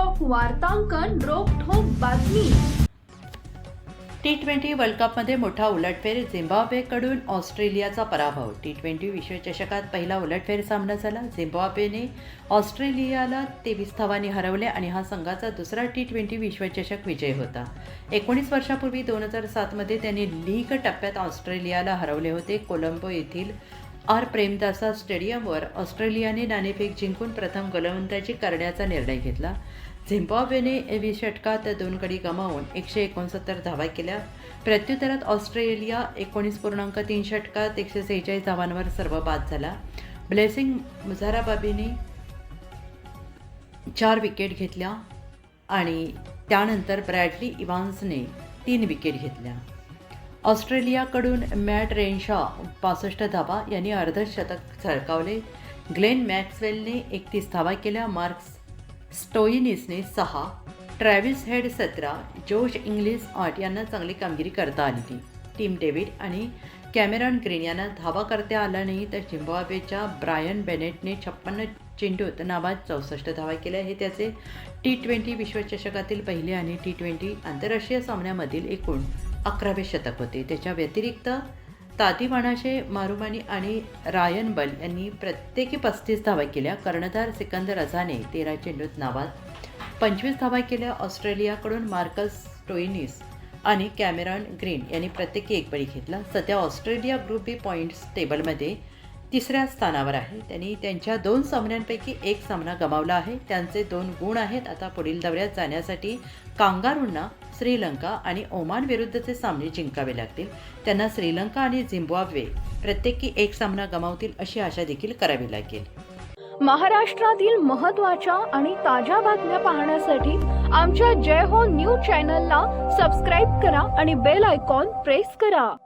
ठोक वार्तांकन रोखठोक बातमी. टी ट्वेंटी वर्ल्ड कपमध्ये मोठा उलटफेर झिम्बाब्वेकडून ऑस्ट्रेलियाचा पराभव. टी ट्वेंटी विश्वचषकात पहिला उलटफेर सामना झाला. झिम्बाब्वेने ऑस्ट्रेलियाला तेवीस धावांनी हरवले आणि हा संघाचा दुसरा टी ट्वेंटी विश्वचषक विजय होता. एकोणीस वर्षापूर्वी दोन हजार सातमध्ये त्यांनी लीग टप्प्यात ऑस्ट्रेलियाला हरवले होते. कोलंबो येथील आर प्रेमदासा स्टेडियमवर ऑस्ट्रेलियाने नाणेफेक जिंकून प्रथम गोलंदाजी करण्याचा निर्णय घेतला. झिम्बाब्वेने वीस षटकात दोन गडी गमावून एकशे एकोणसत्तर धावा केल्या. प्रत्युत्तरात ऑस्ट्रेलिया एकोणीस पूर्णांक तीन षटकात एकशे सेहेचाळीस धावांवर सर्व बाद झाला. ब्लेसिंग मुझाराबाबीने चार विकेट घेतल्या आणि त्यानंतर ब्रॅडली इव्हान्सने तीन विकेट घेतल्या. ऑस्ट्रेलियाकडून मॅट रेनशॉ पासष्ट धावा यांनी अर्धशतक झळकावले. ग्लेन मॅक्सवेलने एकतीस धावा केल्या. मार्क्स स्टोइनिसने सहा ट्रॅव्हिस हेड सतरा जोश इंग्लिश आठ यांना चांगली कामगिरी करता आली ती टीम डेव्हिड आणि कॅमेरॉन ग्रीन यांना धावा करता आला नाही तर झिम्बाब्वेच्या ब्रायन बेनेटने छप्पन्न चेंडूत नाबाद चौसष्ट धावा केल्या. हे त्याचे टी ट्वेंटी विश्वचषकातील पहिले आणि टी ट्वेंटी आंतरराष्ट्रीय सामन्यामधील एकूण अकरावे शतक होते. त्याच्या व्यतिरिक्त तातिवानाशे मारुमानी आणि रायन बल यांनी प्रत्येकी पस्तीस धावा केल्या. कर्णधार सिकंदर अझाने तेरा चेंडूत नावात पंचवीस धावा केल्या ऑस्ट्रेलियाकडून मार्कस टोइनिस आणि कॅमेरॉन ग्रीन यांनी प्रत्येकी एक बळी घेतला. सध्या ऑस्ट्रेलिया ग्रुप बी पॉईंट्स टेबलमध्ये तिसऱ्या स्थानावर आहे. त्यांनी त्यांच्या दोन सामन्यांपैकी एक सामना गमावला आहे. त्यांचे दोन गुण आहेत. आता पुढील दौऱ्यात जाण्यासाठी कांगारूंना श्रीलंका आणि ओमान विरुद्धचे सामने जिंकावे लागतील. त्यांना श्रीलंका आणि झिम्बाब्वे प्रत्येकी एक सामना गमावतील अशी आशा देखील करावी लागेल. महाराष्ट्रातील महत्त्वाच्या आणि ताज्या बातम्या पाहण्यासाठी आमच्या जय हो न्यूज चॅनलला सबस्क्राईब करा आणि बेल आयकॉन प्रेस करा.